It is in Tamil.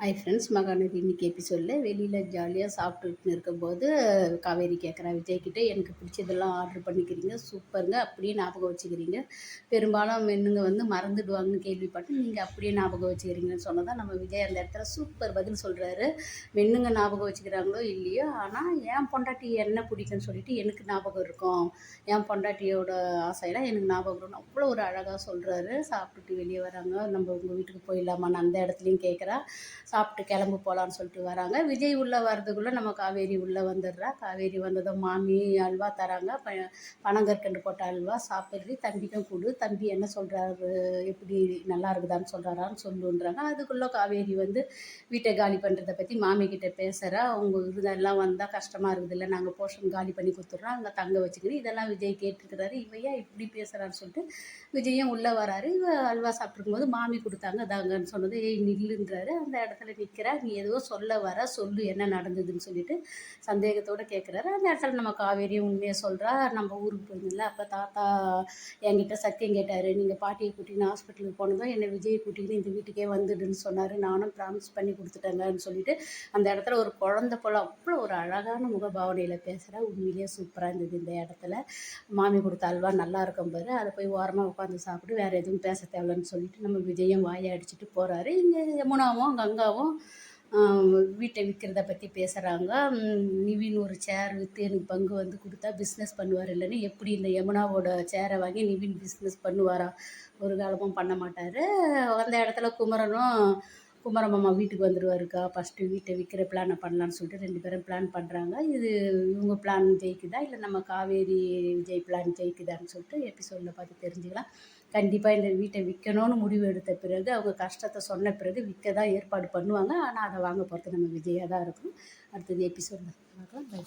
ஹை ஃப்ரெண்ட்ஸ் மகாநதி இன்னைக்கு எபிசோடில் வெளியில் ஜாலியாக சாப்பிட்டுட்டு இருக்கும்போது காவேரி கேட்குறா விஜய்கிட்ட எனக்கு பிடிச்சதெல்லாம் ஆர்டர் பண்ணிக்கிறீங்க சூப்பருங்க. அப்படியே ஞாபகம் வச்சுக்கிறீங்க. பெரும்பாலும் மென்னுங்க வந்து மறந்துடுவாங்கன்னு கேள்விப்பட்டு நீங்கள் அப்படியே ஞாபகம் வச்சுக்கிறீங்கன்னு சொன்னதான் நம்ம விஜய் அந்த இடத்துல சூப்பர் பதில் சொல்கிறாரு மென்னுங்க ஞாபகம் வச்சுக்கிறாங்களோ இல்லையோ ஆனால் என் பொண்டாட்டி என்ன பிடிக்குன்னு சொல்லிட்டு எனக்கு ஞாபகம் இருக்கும். என் பொண்டாட்டியோட ஆசையெல்லாம் எனக்கு ஞாபகம் இருக்கும் அவ்வளோ ஒரு அழகாக சொல்கிறாரு சாப்பிட்டுட்டு வெளியே வராங்க. நம்ம உங்கள் வீட்டுக்கு போயிடலாமான்னு அந்த இடத்துலையும் கேட்குறா சாப்பிட்டு கிளம்பு போகலான்னு சொல்லிட்டு வராங்க. விஜய் உள்ளே வர்றதுக்குள்ளே நம்ம காவேரி உள்ளே வந்துடுறா. காவேரி வந்ததும் மாமி அல்வா தராங்க. ப பனங்கற்கண்டு போட்ட அல்வா சாப்பிட்றது தம்பிக்கும் கொடு. தம்பி என்ன சொல்கிறாரு எப்படி நல்லா இருக்குதான்னு சொல்கிறாரான்னு சொல்லுன்றாங்க. அதுக்குள்ளே காவேரி வந்து வீட்டை காலி பண்ணுறதை பற்றி மாமி கிட்டே பேசுகிறா அவங்க இதெல்லாம் வந்தால் கஷ்டமாக இருக்குதுல்ல நாங்கள் போர்ஷன் காலி பண்ணி கொடுத்துட்றோம். அங்கே தங்க வச்சுக்கிறேன் இதெல்லாம் விஜய் கேட்டுருக்கிறாரு. இவையா இப்படி பேசுகிறான்னு சொல்லிட்டு விஜயும் உள்ளே வராரு. அல்வா சாப்பிட்ருக்கும் போது மாமி கொடுத்தாங்க. தாங்கன்னு சொன்னது ஏய் நில்லுன்றாரு. அந்த இடத்துல இடத்துல நிற்கிறா நீ ஏதோ சொல்ல வர சொல்லு என்ன நடந்ததுன்னு சொல்லிட்டு சந்தேகத்தோடு கேட்குறாரு அந்த இடத்துல நம்ம காவேரியும் உண்மையை சொல்கிறா நம்ம ஊருக்கு போயிருந்தோம்ல அப்போ தாத்தா என்கிட்ட சத்தியம் கேட்டார். நீங்கள் பாட்டியை கூட்டின்னு ஹாஸ்பிட்டலுக்கு போனதும் என்னை விஜய் கூட்டின்னு இந்த வீட்டுக்கே வந்துடுன்னு சொன்னார். நானும் ப்ராமிஸ் பண்ணி கொடுத்துட்டேங்கன்னு சொல்லிட்டு அந்த இடத்துல ஒரு குழந்த போல் அவ்வளோ ஒரு அழகான முகபாவனையில் பேசுகிற உண்மையிலேயே சூப்பராக இருந்தது இந்த இடத்துல. மாமி கொடுத்த அல்வா நல்லா இருக்கும் பாரு. அதை போய் ஓரமாக உட்காந்து சாப்பிட்டு வேறு எதுவும் பேச தேவையில்லன்னு சொல்லிட்டு நம்ம விஜயம் வாயை அடிச்சுட்டு போகிறாரு இங்கே யமுனாவும் கங்காவும் வீட்டை விற்கிறத பற்றி பேசுகிறாங்க நிவின் ஒரு சேர் விற்று எனக்கு பங்கு வந்து கொடுத்தா பிஸ்னஸ் பண்ணுவார் இல்லைன்னு எப்படி இந்த யமுனாவோட சேரை வாங்கி நிவின் பிஸ்னஸ் பண்ணுவாரா? ஒரு காலமும் பண்ண மாட்டார். அந்த இடத்துல குமரனும் குமரமாமா வீட்டுக்கு வந்துடுவாருக்கா ஃபஸ்ட்டு வீட்டை விற்கிற பிளானை பண்ணலான்னு சொல்லிட்டு ரெண்டு பேரும் பிளான் பண்ணுறாங்க இது இவங்க பிளான் ஜெயிக்குதா? இல்லை நம்ம காவேரி விஜய் பிளான் ஜெயிக்குதான்னு சொல்லிட்டு எபிசோடில் பார்த்து தெரிஞ்சுக்கலாம். கண்டிப்பாக இந்த வீட்டை விற்கணும்னு முடிவு எடுத்த பிறகு அவங்க கஷ்டத்தை சொன்ன பிறகு விற்க தான் ஏற்பாடு பண்ணுவாங்க. ஆனால் அதை வாங்க போகிறது நம்ம விஜயாக தான் இருக்கும். அடுத்தது எபிசோடில் பார்க்கலாம். பை